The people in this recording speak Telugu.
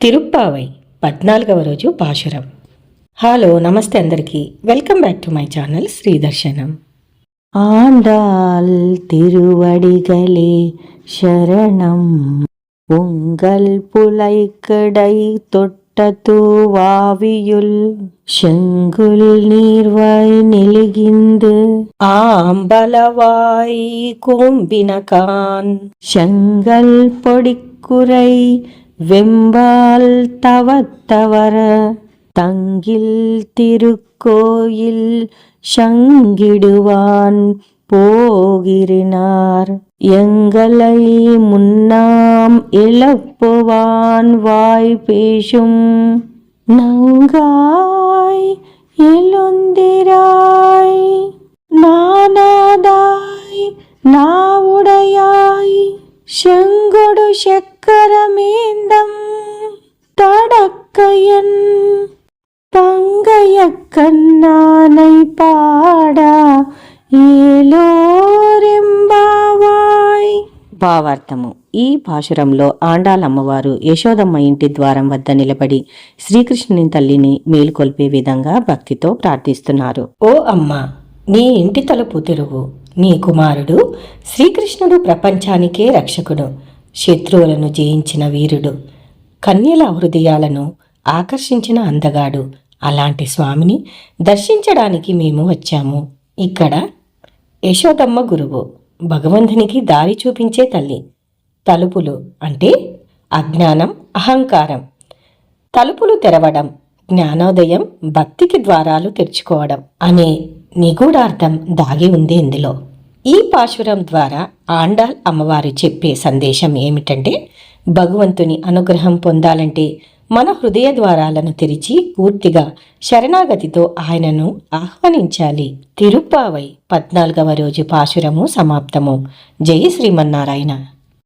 తిరుప్పావై పద్నాలుగవ రోజు పాశురం హలో నమస్తే అందరికీ welcome back to my channel శ్రీదర్శనం Andal திருவடிகளே சரணம் உங்கள் புலைக்கடை தொட்டது வாவியுள் செங்குல் நீர்வாய் நெலுகிந்து ஆம்பலவாய் கூம்பினகான் செங்கல் பொடிக்குறை வெம்பால் தவத்தவர தங்கில் திருக்கோயில் சங்கிடுவான் போகிறினார். எங்களை முன்னாம் இழப்புவான் வாய் பேசும். நங்காய் எழுந்திராய். நானாதாய் நாவுடையாய். శంగుడు ശക്കരമേന്തം തടക്കയൻ പങ്കയക്കന്നാനൈ പാട ഏലോരെമ്പാവായ് భావార్థము. ఈ పాశురంలో ఆండాలమ్మవారు యశోదమ్మ ఇంటి ద్వారం వద్ద నిలబడి శ్రీకృష్ణుని తల్లిని మేలుకొల్పే విధంగా భక్తితో ప్రార్థిస్తున్నారు. ఓ అమ్మ నీ ఇంటి తలుపు తెరువు. నీ కుమారుడు శ్రీకృష్ణుడు ప్రపంచానికే రక్షకుడు శత్రువులను జయించిన వీరుడు కన్యల హృదయాలను ఆకర్షించిన అందగాడు. అలాంటి స్వామిని దర్శించడానికి మేము వచ్చాము. ఇక్కడ యశోదమ్మ గురువు భగవంతునికి దారి చూపించే తల్లి. తలుపులు అంటే అజ్ఞానం అహంకారం. తలుపులు తెరవడం జ్ఞానోదయం భక్తికి ద్వారాలు తెరుచుకోవడం అనే నిగూఢార్థం దాగి ఉంది ఇందులో. ఈ పాశురం ద్వారా ఆండాల్ అమ్మవారు చెప్పే సందేశం ఏమిటంటే భగవంతుని అనుగ్రహం పొందాలంటే మన హృదయ ద్వారాలను తెరిచి పూర్తిగా శరణాగతితో ఆయనను ఆహ్వానించాలి. తిరుప్పావై పద్నాలుగవ రోజు పాశురము సమాప్తము. జై శ్రీమన్నారాయణ.